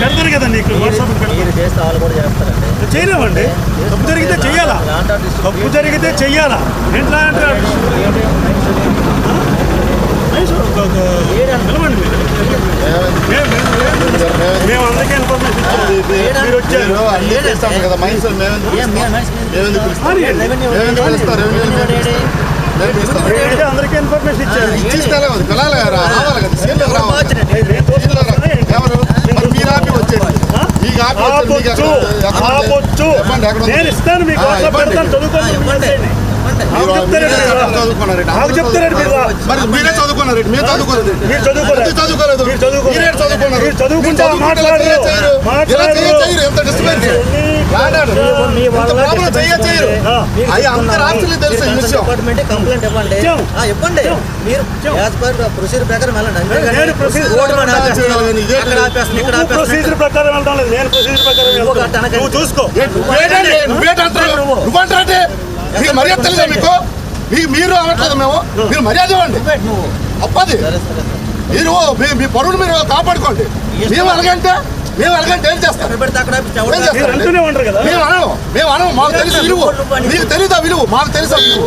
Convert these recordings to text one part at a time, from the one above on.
పెడతారు కదండి ఇక్కడ వాట్సాప్ పెడతారు మీరు చేస్తే వాళ్ళు కూడా చేస్తారండి చేయలేమండి తప్పు జరిగితే చెయ్యాలా తప్పు జరిగితే చెయ్యాలా ఏంట్లా అంటే పిలవండి మీరు. మేము- అందరికీ ఇన్ఫర్మేషన్ మీరు వచ్చారు అందరికీ ఇన్ఫర్మేషన్ ఇచ్చారు రావాలి కదా ఆపొచ్చు? నేను ఇస్తాను మీకు వాట్సాప్. పెడతాను చదువుకోండి మీరు-. చదువుకున్నారు మీరు. చదువుకోలేదు మీరు చదువుకోలేదు. మీరు చదువుకున్నారు. మీరు చదువుకుంటే మాట్లాడరు. ఎంత డిస్టర్బెన్స్ డిపార్ట్మెంట్ కంప్లైంట్ ఇవ్వండి. మీరు యాజ్ పర్ ప్రొసీజర్ ప్రకారం వెళ్ళండి. ఇక్కడ. ప్రొసీజర్ ప్రకారం వెళ్తాం లేదు నేను ప్రొసీజర్ ప్రకారం వెళ్తాను. నువ్వు చూసుకో. మీకు మర్యాద తెలియదా మీకు? మీకు మీరు అనట్లేదు మేము? మీరు మర్యాద ఇవ్వండి. అప్పది. మీరు మీ- మీ పరువును మీరు కాపాడుకోండి. మేము అలాగంటే మేము అలాగంటే ఏం చేస్తాం. మేము అనము. మేము అనము. మాకు తెలుసు విలువ. నీకు తెలియదా విలువ? మాకు తెలుసా విలువ?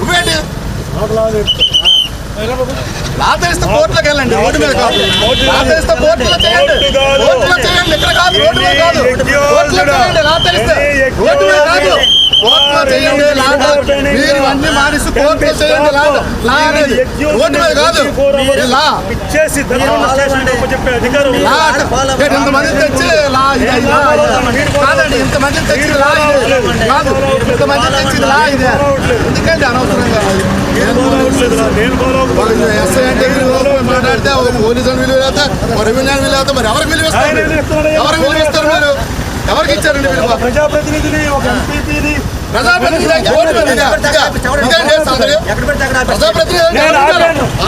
నువ్వేంటి? లా తెలిస్తే కోర్టులోకి వెళ్ళండి. రోడ్డు మీద కాదు. లా తెలిస్తే కోర్టులో చేయండి. కోర్టులో చేయండి. ఇక్కడ కాదు రోడ్డు మీద కాదు. కోర్టులో చేయండి లా తెలిస్తే రోడ్డు మీద కాదు. కోర్టులో చేయండి లా మానేసి కోర్టులో చేయండి లా లా అనేది రోడ్డు మీద కాదు. ఇది లా. ఇచ్చేసి ధర్మవరం స్టేషన్ చెప్పే అధికారం లా. అంటే ఏంటి ఇంతమంది తెచ్చి లా. ఇది ఇది, లా. ఇది. కాదండి ఇంతమంది తెచ్చి లా ఇది. కాదు ఇంతమంది తెచ్చి లా ఇదే. ఎందుకండి అనవసరంగా? నేను బాగోట్లేదు రా, నేను బాగోకపోతే ఎస్ఐ అంటే విలువ మాట్లాడితే ఒక విలువ రెవెన్యూ విలువ మరి ఎవరికి విలువ? ఎవరికి విలువ ఇస్తారు మీరు? ఎవరికి ఇచ్చారండి ప్రజాప్రతినిధిని ఒక ఎంపీని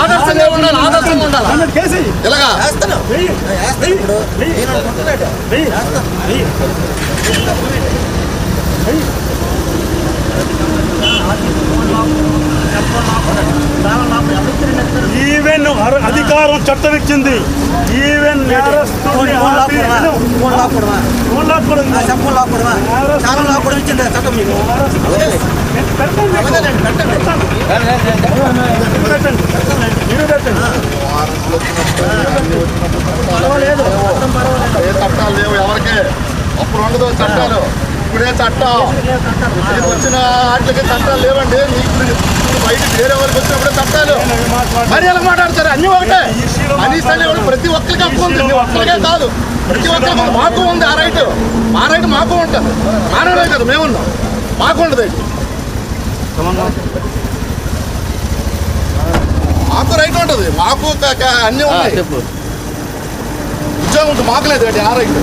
ఆదర్శంగా ఉండాలి? ఆదర్శంగా ఉండాలి. ఇలాగా ఇప్పుడు అధికారం చట్టం ఇచ్చింది ఈవెన్ పర్వాలేదు ఏ చట్టాలు లేవు ఎవరికి? అప్పుడు ఉండదు చట్టాలు. ఇప్పుడే చట్టం. మీకు వచ్చిన వాటికి చట్టాలు లేవండి. బయటికి వేరే వాళ్ళకి వచ్చినప్పుడే చట్టాలు. మరి ఎలా మాట్లాడతారు? అన్ని ఒకటే. మనీస్ అనేవాడు ప్రతి ఒక్కరికి హక్కు ఉంది. ఒక్కరికే కాదు. ప్రతి ఒక్కరికి. మాకు ఉంది. ఆ రైట్. మా రైట్ మాకు ఉంటుంది. మానవ కదా మేము ఉన్నాం. మాకు ఉండదు ఇది. మాకు రైట్ ఉంటుంది. మాకు అన్నీ ఉన్నాయి. ఉద్యోగం ఉంటుంది మాకు లేదు. ఆ రైట్.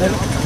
네.